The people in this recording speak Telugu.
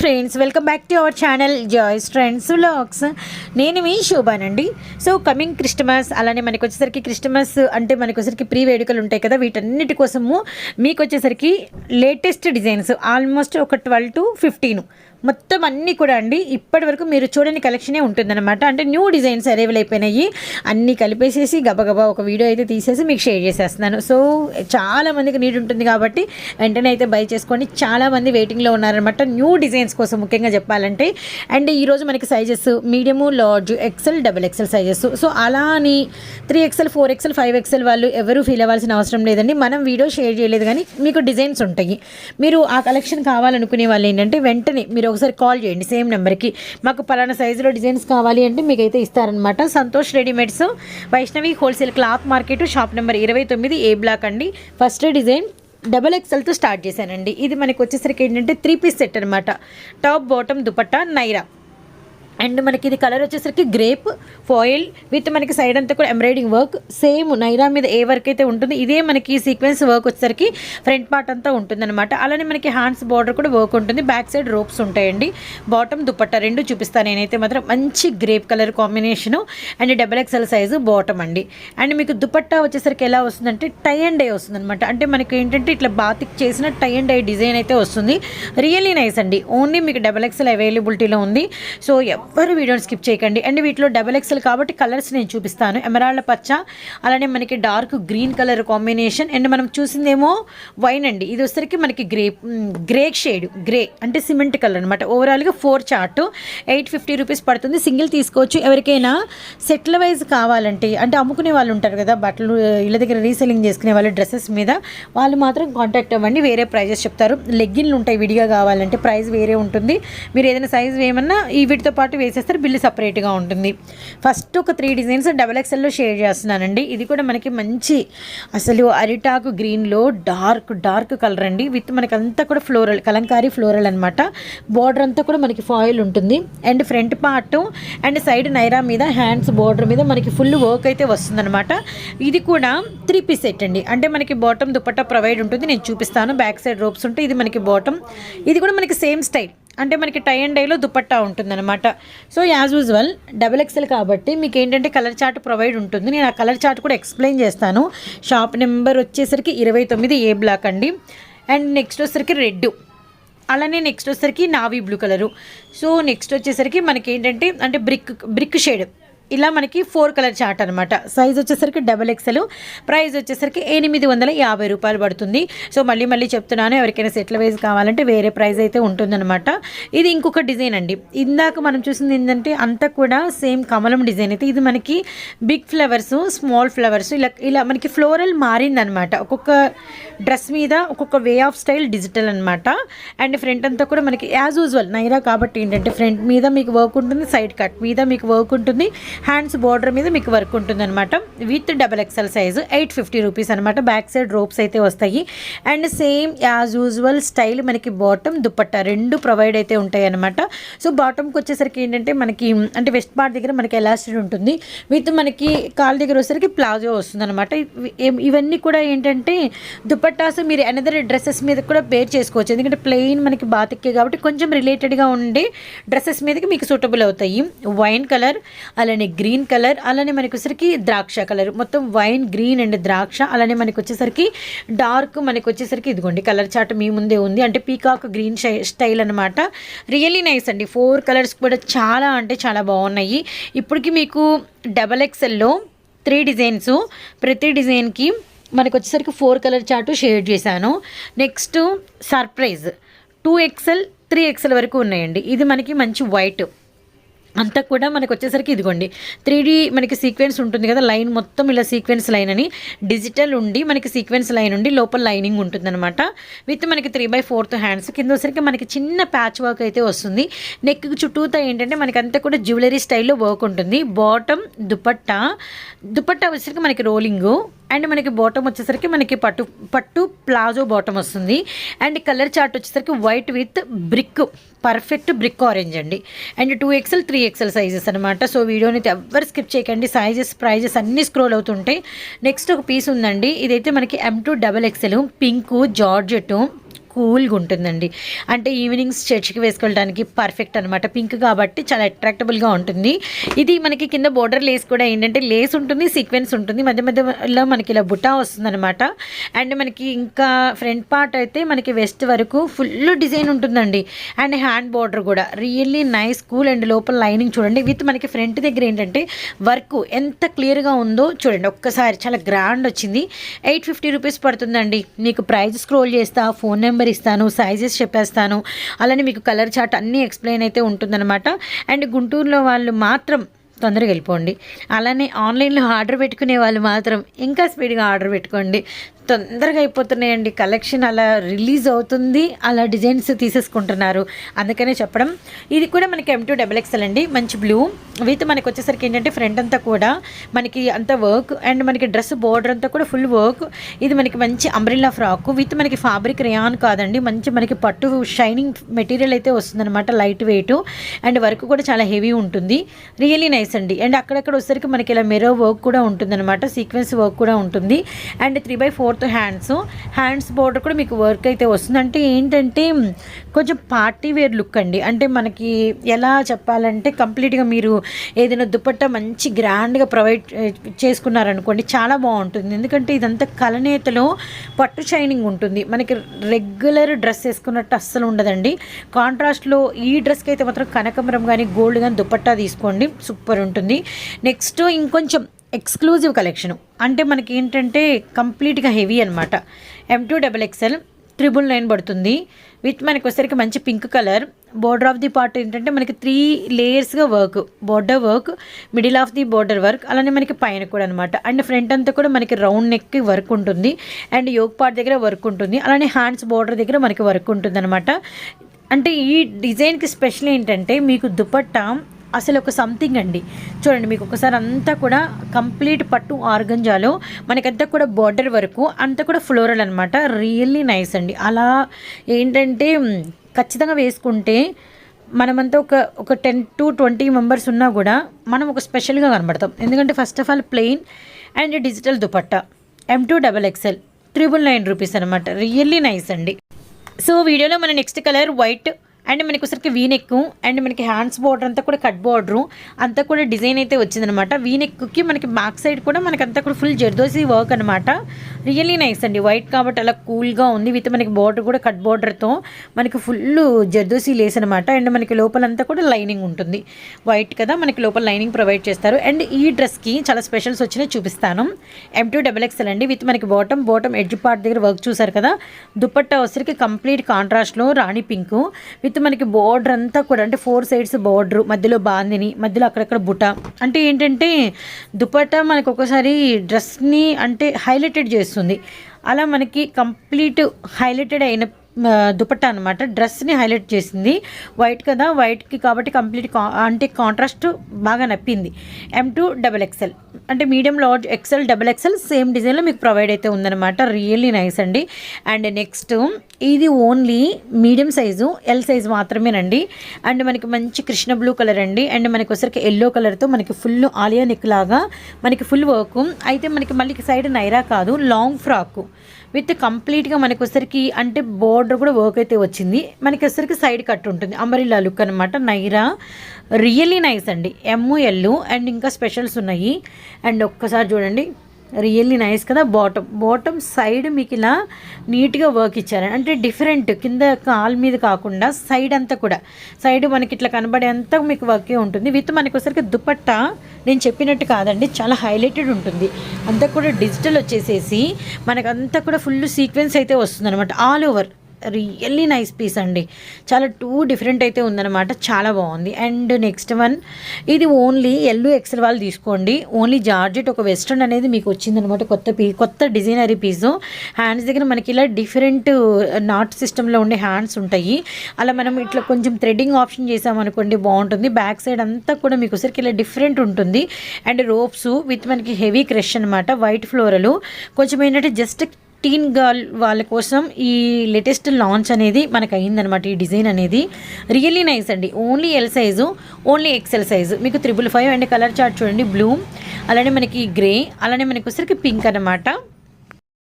Friends welcome back to our channel joys friends vlogs నేను మీ శోభానండి. సో కమింగ్ క్రిస్టమస్ అలానే మనకు వచ్చేసరికి క్రిస్టమస్ అంటే మనకు వచ్చేసరికి ప్రీ వేడుకలు ఉంటాయి కదా వీటన్నిటి కోసము మీకు వచ్చేసరికి లేటెస్ట్ డిజైన్స్ ఆల్మోస్ట్ ఒక ట్వెల్వ్ టు ఫిఫ్టీన్ మొత్తం అన్నీ కూడా అండి ఇప్పటి వరకు మీరు చూడని కలెక్షనే ఉంటుందన్నమాట. అంటే న్యూ డిజైన్స్ అవైలబుల్ అయిపోయినాయి. అన్నీ కలిపేసేసి గబగబా ఒక వీడియో అయితే తీసేసి మీకు షేర్ చేసేస్తున్నాను. సో చాలామందికి నీడ్ ఉంటుంది కాబట్టి వెంటనే అయితే బై చేసుకొని చాలామంది వెయిటింగ్లో ఉన్నారనమాట న్యూ డిజైన్స్ కోసం ముఖ్యంగా చెప్పాలంటే. అండ్ ఈరోజు మనకి sizes medium large XL double XL sizes so అలా అని three XL four XL five XL వాళ్ళు ఎవరు ఫీల్ అవ్వాల్సిన అవసరం లేదండి. మనం వీడియో షేర్ చేయలేదు కానీ మీకు డిజైన్స్ ఉంటాయి. మీరు ఆ కలెక్షన్ కావాలనుకునే వాళ్ళు ఏంటంటే వెంటనే మీరు ఒకసారి కాల్ చేయండి సేమ్ నెంబర్కి. మాకు పలానా సైజులో డిజైన్స్ కావాలి అంటే మీకు అయితే ఇస్తారనమాట Santosh readymades Vaishnavi wholesale cloth market shop number ఇరవై తొమ్మిది ఏ బ్లాక్ అండి. ఫస్ట్ డిజైన్ డబల్ ఎక్సెల్తో స్టార్ట్ చేశానండి. ఇది మనకి వచ్చేసరికి ఏంటంటే త్రీ పీస్ సెట్ అనమాట top bottom dupatta Naira. And మనకి ఇది కలర్ వచ్చేసరికి గ్రేప్ ఫాయిల్ విత్ మనకి సైడ్ అంతా కూడా ఎంబ్రాయిడింగ్ వర్క్. సేమ్ నైరా మీద ఏ వర్క్ అయితే ఉంటుంది ఇదే మనకి సీక్వెన్స్ వర్క్ వచ్చేసరికి ఫ్రంట్ పార్ట్ అంతా ఉంటుందన్నమాట. అలానే మనకి హ్యాండ్స్ బార్డర్ కూడా వర్క్ ఉంటుంది. బ్యాక్ సైడ్ రోప్స్ ఉంటాయండి. బాటమ్ దుపట్టా రెండు చూపిస్తాను నేనైతే మాత్రం. మంచి grape colour combination and double XL size bottom అండి. అండ్ మీకు దుపట్టా వచ్చేసరికి ఎలా వస్తుందంటే టై అండ్ డై వస్తుంది అనమాట అంటే మనకి ఏంటంటే ఇట్లా బాతిక్ చేసిన టై అండ్ డై డిజైన్ అయితే వస్తుంది. రియల్లీ నైస్ అండి. ఓన్లీ మీకు డబల్ ఎక్స్ఎల్ అవైలబిలిటీలో ఉంది. సో ఎవ్వరు వీడియోని స్కిప్ చేయకండి. అండ్ వీటిలో డబల్ ఎక్స్ఎల్ కాబట్టి కలర్స్ నేను చూపిస్తాను. ఎమరాళ్ళ పచ్చ అలానే మనకి dark green colour combination and మనం చూసిందేమో వైన్ అండి. ఇది వచ్చేసరికి మనకి గ్రే గ్రే షేడ్ గ్రే అంటే సిమెంట్ కలర్ అనమాట ఓవరాల్గా four chart eight fifty rupees పడుతుంది. సింగిల్ తీసుకోవచ్చు. ఎవరికైనా సెట్ల వైజ్ కావాలంటే అంటే అమ్ముకునే వాళ్ళు ఉంటారు కదా బట్టలు ఇళ్ళ దగ్గర రీసెల్లింగ్ చేసుకునే వాళ్ళు డ్రెస్సెస్ మీద వాళ్ళు మాత్రం కాంటాక్ట్ అవ్వండి. వేరే ప్రైజెస్ చెప్తారు. లెగ్గిన్లు ఉంటాయి విడిగా కావాలంటే ప్రైస్ వేరే ఉంటుంది. మీరు ఏదైనా సైజ్ వేయమన్నా ఈ వీటితో పాటు వేసేస్తారు బిల్లు సపరేట్గా ఉంటుంది. ఫస్ట్ ఒక త్రీ డిజైన్స్ డబల్ ఎక్సెల్లో షేర్ చేస్తున్నానండి. ఇది కూడా మనకి మంచి అసలు అరిటాకు గ్రీన్లో డార్క్ డార్క్ కలర్ అండి. విత్ మనకి కూడా ఫ్లోరల్ కలంకారీ ఫ్లోరల్ అనమాట బార్డర్ అంతా కూడా మనకి ఫాయిల్ ఉంటుంది. And front part and side Naira మీద హ్యాండ్స్ బార్డర్ మీద మనకి ఫుల్ వర్క్ అయితే వస్తుందన్నమాట. ఇది కూడా త్రీ పీస్ సెట్ అండి. అంటే మనకి బాటమ్ దుపట్టా ప్రొవైడ్ ఉంటుంది. నేను చూపిస్తాను. బ్యాక్ సైడ్ రోప్స్ ఉంటాయి. ఇది మనకి బాటమ్. ఇది కూడా మనకి సేమ్ స్టైల్. అంటే మనకి టై అండ్ డైలో దుపట్టా ఉంటుందన్నమాట. So as usual double XL కాబట్టి మీకు ఏంటంటే కలర్ చార్ట్ ప్రొవైడ్ ఉంటుంది. నేను ఆ కలర్ చార్ట్ కూడా ఎక్స్ప్లెయిన్ చేస్తాను. షాప్ నెంబర్ వచ్చేసరికి ఇరవై తొమ్మిది ఏ బ్లాక్ అండి. అండ్ నెక్స్ట్ వచ్చేసరికి రెడ్ అలానే నెక్స్ట్ వచ్చేసరికి navy blue colour so next వచ్చేసరికి మనకి ఏంటంటే అంటే బ్రిక్ బ్రిక్ షేడ్ ఇలా మనకి ఫోర్ కలర్ చార్ట్ అనమాట సైజ్ వచ్చేసరికి డబల్ ఎక్సెల్ ప్రైస్ వచ్చేసరికి ఎనిమిది వందల యాభై రూపాయలు పడుతుంది. సో మళ్ళీ మళ్ళీ చెప్తున్నాను ఎవరికైనా సెట్ల వైజ్ కావాలంటే వేరే ప్రైస్ అయితే ఉంటుందన్నమాట. ఇది ఇంకొక డిజైన్ అండి. ఇందాక మనం చూసింది ఏంటంటే అంతా కూడా సేమ్ కమలం డిజైన్ అయితే. ఇది మనకి బిగ్ ఫ్లవర్స్ స్మాల్ ఫ్లవర్స్ ఇలా ఇలా మనకి ఫ్లోరల్ మారిందనమాట ఒక్కొక్క డ్రెస్ మీద ఒక్కొక్క వే ఆఫ్ స్టైల్ డిజిటల్ అనమాట అండ్ ఫ్రంట్ అంతా కూడా మనకి యాజ్ యూజువల్ నైరా కాబట్టి ఏంటంటే ఫ్రంట్ మీద మీకు వర్క్ ఉంటుంది సైడ్ కట్ మీద మీకు వర్క్ ఉంటుంది. హ్యాండ్స్ బార్డర్ మీద మీకు వర్క్ ఉంటుంది అనమాట with double XL size eight fifty rupees అనమాట బ్యాక్ సైడ్ రోప్స్ అయితే వస్తాయి. And same as usual style మనకి బాటమ్ దుప్పట్టా రెండు ప్రొవైడ్ అయితే ఉంటాయి అనమాట సో బాటమ్కి వచ్చేసరికి ఏంటంటే మనకి అంటే వెస్ట్ పార్ట్ దగ్గర మనకి ఎలాస్టిడ్ ఉంటుంది. విత్ మనకి కాల్ దగ్గర వచ్చేసరికి ప్లాజో వస్తుంది అనమాట ఇవన్నీ కూడా ఏంటంటే దుప్పట్టాస్ మీరు అనదర్ డ్రెస్సెస్ మీద కూడా బేర్ చేసుకోవచ్చు. ఎందుకంటే ప్లెయిన్ మనకి బాతిక్కే కాబట్టి కొంచెం రిలేటెడ్గా ఉండే డ్రెస్సెస్ మీదకి మీకు సూటబుల్ అవుతాయి. వైన్ కలర్ అలానే గ్రీన్ కలర్ అలానే మనకి వచ్చేసరికి ద్రాక్ష కలర్ మొత్తం వైన్ గ్రీన్ అండ్ ద్రాక్ష అలానే మనకి వచ్చేసరికి డార్క్ మనకి వచ్చేసరికి ఇదిగోండి కలర్ చార్ట్ మీ ముందే ఉంది. అంటే పీకాక్ గ్రీన్ స్టైల్ అనమాట రియల్లీ నైస్ అండి. ఫోర్ కలర్స్ కూడా చాలా అంటే చాలా బాగున్నాయి. ఇప్పటికి మీకు డబల్ ఎక్సెల్లో త్రీ డిజైన్స్ ప్రతి డిజైన్కి మనకు వచ్చేసరికి ఫోర్ కలర్ చార్టు షేడ్ చేశాను. Next surprise two XL three XL వరకు ఉన్నాయండి. ఇది మనకి మంచి వైట్ అంతా కూడా మనకు వచ్చేసరికి ఇదిగోండి. త్రీ మనకి సీక్వెన్స్ ఉంటుంది కదా లైన్ మొత్తం ఇలా సీక్వెన్స్ లైన్ అని. డిజిటల్ ఉండి మనకి సీక్వెన్స్ లైన్ ఉండి లోపల లైనింగ్ ఉంటుందన్నమాట. విత్ మనకి త్రీ బై ఫోర్త్ హ్యాండ్స్. కింద వచ్చరికి మనకి చిన్న ప్యాచ్ వర్క్ అయితే వస్తుంది. నెక్ చుట్టూతో ఏంటంటే మనకి అంతా కూడా జ్యువెలరీ స్టైల్లో వర్క్ ఉంటుంది. బాటమ్ దుపట్టా దుపట్టా వచ్చేసరికి మనకి రోలింగు అండ్ మనకి బాటమ్ వచ్చేసరికి మనకి పట్టు పట్టు ప్లాజో బాటమ్ వస్తుంది. అండ్ కలర్ చార్ట్ వచ్చేసరికి white with brick perfect brick orange అండి. And two XL three XL sizes అనమాట సో వీడియోని అయితే ఎవ్వరు స్కిప్ చేయకండి. సైజెస్ ప్రైజెస్ అన్నీ స్క్రోల్ అవుతుంటాయి. నెక్స్ట్ ఒక పీస్ ఉందండి. ఇదైతే మనకి M to double XL pink georgette కూల్గా ఉంటుందండి. అంటే ఈవినింగ్స్ చర్చ్కి వేసుకోవడానికి పర్ఫెక్ట్ అనమాట పింక్ కాబట్టి చాలా అట్రాక్టబుల్గా ఉంటుంది. ఇది మనకి కింద బోర్డర్ లేస్ కూడా ఏంటంటే లేస్ ఉంటుంది సీక్వెన్స్ ఉంటుంది. మధ్య మధ్యలో మనకి ఇలా బుట్టా వస్తుందన్నమాట. అండ్ మనకి ఇంకా ఫ్రంట్ పార్ట్ అయితే మనకి వెస్ట్ వరకు ఫుల్ డిజైన్ ఉంటుందండి. అండ్ హ్యాండ్ బోర్డర్ కూడా. రియల్లీ నైస్ కూల్ అండ్ లోపల లైనింగ్ చూడండి. విత్ మనకి ఫ్రంట్ దగ్గర ఏంటంటే వర్క్ ఎంత క్లియర్గా ఉందో చూడండి. ఒక్కసారి చాలా గ్రాండ్ వచ్చింది. ఎయిట్ ఫిఫ్టీ రూపీస్ పడుతుందండి. మీకు ప్రైస్ స్క్రోల్ చేస్తా ఫోన్ నెంబర్ ఇస్తాను సైజెస్ చెప్పేస్తాను. అలానే మీకు కలర్ చార్ట్ అన్నీ ఎక్స్ప్లెయిన్ అయితే ఉంటుందన్నమాట. అండ్ గుంటూరులో వాళ్ళు మాత్రం తొందరగా వెళ్ళిపోండి. అలానే ఆన్లైన్లో ఆర్డర్ పెట్టుకునే వాళ్ళు మాత్రం ఇంకా స్పీడ్గా ఆర్డర్ పెట్టుకోండి. తొందరగా అయిపోతున్నాయండి. కలెక్షన్ అలా రిలీజ్ అవుతుంది. అలా డిజైన్స్ తీసేసుకుంటున్నారు. అందుకనే చెప్పడం. ఇది కూడా మనకి ఎం టూ డబల్ ఎక్స్ఎల్ అండి. మంచి బ్లూ విత్ మనకి వచ్చేసరికి ఏంటంటే ఫ్రంట్ అంతా కూడా మనకి అంత వర్క్ అండ్ మనకి డ్రెస్ బోర్డర్ అంతా కూడా ఫుల్ వర్క్ ఇది మనకి మంచి అంబ్రిల్లా ఫ్రాక్ విత్ మనకి ఫ్యాబ్రిక్ రియాన్ కాదండి. మంచి మనకి పట్టు షైనింగ్ మెటీరియల్ అయితే వస్తుందన్నమాట లైట్ వెయిట్ అండ్ వర్క్ కూడా చాలా హెవీ ఉంటుంది. రియలీ నైస్ అండి. అండ్ అక్కడక్కడ వచ్చేసరికి మనకి ఇలా మెరో వర్క్ కూడా ఉంటుందన్నమాట. సీక్వెన్స్ వర్క్ కూడా ఉంటుంది. And three by fourth hands. Hands border కూడా మీకు వర్క్ అయితే వస్తుంది. అంటే ఏంటంటే కొంచెం పార్టీ వేర్ లుక్ అండి. అంటే మనకి ఎలా చెప్పాలంటే కంప్లీట్గా మీరు ఏదైనా దుపట్టా మంచి గ్రాండ్గా ప్రొవైడ్ చేసుకున్నారనుకోండి చాలా బాగుంటుంది. ఎందుకంటే ఇదంతా కలనేతలో పట్టు షైనింగ్ ఉంటుంది. మనకి రెగ్యులర్ డ్రెస్ వేసుకున్నట్టు అస్సలు ఉండదండి. కాంట్రాస్ట్లో ఈ డ్రెస్కి అయితే మాత్రం కనకమరం కానీ గోల్డ్ కానీ దుపట్టా తీసుకోండి. సూపర్ ఉంటుంది. నెక్స్ట్ ఇంకొంచెం ఎక్స్క్లూజివ్ కలెక్షను. అంటే మనకి ఏంటంటే కంప్లీట్గా హెవీ అనమాట M to double XL triple nine పడుతుంది. విత్ మనకి వచ్చేసరికి మంచి pink colour. Border of the part ఏంటంటే మనకి three లేయర్స్గా work border work middle of the border work అలానే మనకి పైన కూడా అనమాట అండ్ ఫ్రంట్ అంతా కూడా మనకి రౌండ్ నెక్ వర్క్ ఉంటుంది. అండ్ యోగ్ పార్ట్ దగ్గర వర్క్ ఉంటుంది. అలానే హ్యాండ్స్ బోర్డర్ దగ్గర మనకి వర్క్ ఉంటుంది అనమాట అంటే ఈ డిజైన్కి స్పెషల్ ఏంటంటే మీకు దుపట్టా అసలు ఒక సంథింగ్ అండి. చూడండి మీకు ఒకసారి అంతా కూడా కంప్లీట్ పట్టు ఆర్గంజాలో మనకంతా కూడా బార్డర్ వరకు అంతా కూడా ఫ్లోరల్ అనమాట రియల్లీ నైస్ అండి. అలా ఏంటంటే ఖచ్చితంగా వేసుకుంటే మనమంతా ఒక ఒక టెన్ టు ట్వంటీ మెంబర్స్ ఉన్నా కూడా మనం ఒక స్పెషల్గా కనబడతాం. ఎందుకంటే first of all plain and digital dupatta. M to double XL triple nine rupees అనమాట రియల్లీ నైస్ అండి. సో వీడియోలో మన నెక్స్ట్ కలర్ వైట్ అండ్ మనకి ఒకసారికి వీనెక్ అండ్ మనకి హ్యాండ్స్ బార్డర్ అంతా కూడా కట్ బార్డరు అంతా కూడా డిజైన్ అయితే వచ్చిందనమాట. వీనెక్కి మనకి బ్యాక్ సైడ్ కూడా మనకి అంతా కూడా ఫుల్ జర్దోసి వర్క్ అనమాట. రియల్లీ నైస్ అండి వైట్ కాబట్టి అలా కూల్గా ఉంది విత్ మనకి బార్డర్ కూడా కట్ బార్డర్తో. మనకి ఫుల్ జర్దోసి లేస్ అనమాట. అండ్ మనకి లోపలంతా కూడా లైనింగ్ ఉంటుంది. వైట్ కదా మనకి లోపల లైనింగ్ ప్రొవైడ్ చేస్తారు. అండ్ ఈ డ్రెస్కి చాలా స్పెషల్స్ వచ్చినాయి చూపిస్తాను. ఎం టూ డబల్ ఎక్స్ఎల్ అండి విత్ మనకి బాటమ్ బాటమ్ ఎడ్జ్ పార్ట్ దగ్గర వర్క్ చూసారు కదా. దుపట్టా వచ్చరికి కంప్లీట్ కాంట్రాస్ట్లో రాణి పింక్ విత్ మనకి బోర్డర్ అంతా కూడా అంటే ఫోర్ సైడ్స్ బోర్డర్ మధ్యలో బాందిని మధ్యలో అక్కడక్కడ బుట్ట అంటే ఏంటంటే దుపట్టా మనకు ఒకసారి డ్రెస్ని అంటే హైలైటెడ్ చేస్తుంది. అలా మనకి కంప్లీట్ హైలైటెడ్ అయిన దుపట్టా అనమాట డ్రెస్ని హైలైట్ చేసింది. వైట్ కదా వైట్కి కాబట్టి కంప్లీట్ కా అంటే కాంట్రాస్ట్ బాగా నప్పింది. ఎం టూ డబల్ ఎక్సెల్ అంటే medium large XL double XL same డిజైన్లో మీకు ప్రొవైడ్ అయితే ఉందన్నమాట. రియల్లీ నైస్ అండి. అండ్ నెక్స్ట్ ఇది only medium size L size మాత్రమేనండి. అండ్ మనకి మంచి కృష్ణ బ్లూ కలర్ అండి. అండ్ మనకి ఒకసారికి ఎల్లో కలర్తో మనకి ఫుల్ ఆలియా నెక్ లాగా మనకి ఫుల్ వర్క్ అయితే మనకి మళ్ళీ సైడ్ నైరా కాదు లాంగ్ ఫ్రాకు విత్ కంప్లీట్గా మనకి వచ్చరికి అంటే బోర్డర్ కూడా వర్క్ అయితే వచ్చింది. మనకి వచ్చరికి సైడ్ కట్ ఉంటుంది. అంబరిల్లా లుక్ అనమాట నైరా రియల్లీ నైస్ అండి. ఎమ్ము ఎల్లు అండ్ ఇంకా స్పెషల్స్ ఉన్నాయి. అండ్ ఒక్కసారి చూడండి. రియల్లీ నైస్ కదా బాటమ్ బాటమ్ సైడ్ మీకు ఇలా నీట్గా వర్క్ ఇచ్చారు. అంటే డిఫరెంట్ కింద కాల్ మీద కాకుండా సైడ్ అంతా కూడా. సైడ్ మనకి ఇట్లా కనబడే అంతా మీకు వర్కే ఉంటుంది. విత్ మనకి ఒకసారికి దుపట్టా నేను చెప్పినట్టు కాదండి చాలా హైలైటెడ్ ఉంటుంది. అంతా కూడా డిజిటల్ వచ్చేసేసి మనకంతా కూడా ఫుల్ సీక్వెన్స్ అయితే వస్తుంది all over really nice piece అండి. చాలా టూ డిఫరెంట్ అయితే ఉందన్నమాట. చాలా బాగుంది. అండ్ నెక్స్ట్ వన్ ఇది ఓన్లీ ఎల్లో ఎక్సెల్ వాళ్ళు తీసుకోండి. ఓన్లీ జార్జెట్ ఒక వెస్ట్రన్ అనేది మీకు వచ్చిందనమాట కొత్త పీ కొత్త డిజైనరీ పీసు. హ్యాండ్స్ దగ్గర మనకి ఇలా డిఫరెంట్ నాట్ సిస్టంలో ఉండే హ్యాండ్స్ ఉంటాయి. అలా మనం ఇట్లా కొంచెం థ్రెడ్డింగ్ ఆప్షన్ చేసామనుకోండి బాగుంటుంది. బ్యాక్ సైడ్ అంతా కూడా మీకు ఒకసారికి ఇలా డిఫరెంట్ ఉంటుంది. అండ్ రోప్స్ విత్ మనకి హెవీ క్రష్ అనమాట వైట్ ఫ్లోరలు. కొంచెం ఏంటంటే జస్ట్ టీన్ గర్ల్ వాళ్ళ కోసం ఈ లేటెస్ట్ లాంచ్ అనేది మనకు అయిందనమాట ఈ డిజైన్ అనేది. రియల్లీ నైస్ అండి. Only L size only XL size మీకు triple five and colour chart చూడండి బ్లూ అలానే మనకి గ్రే అలానే మనకి వచ్చరికి పింక్ అనమాట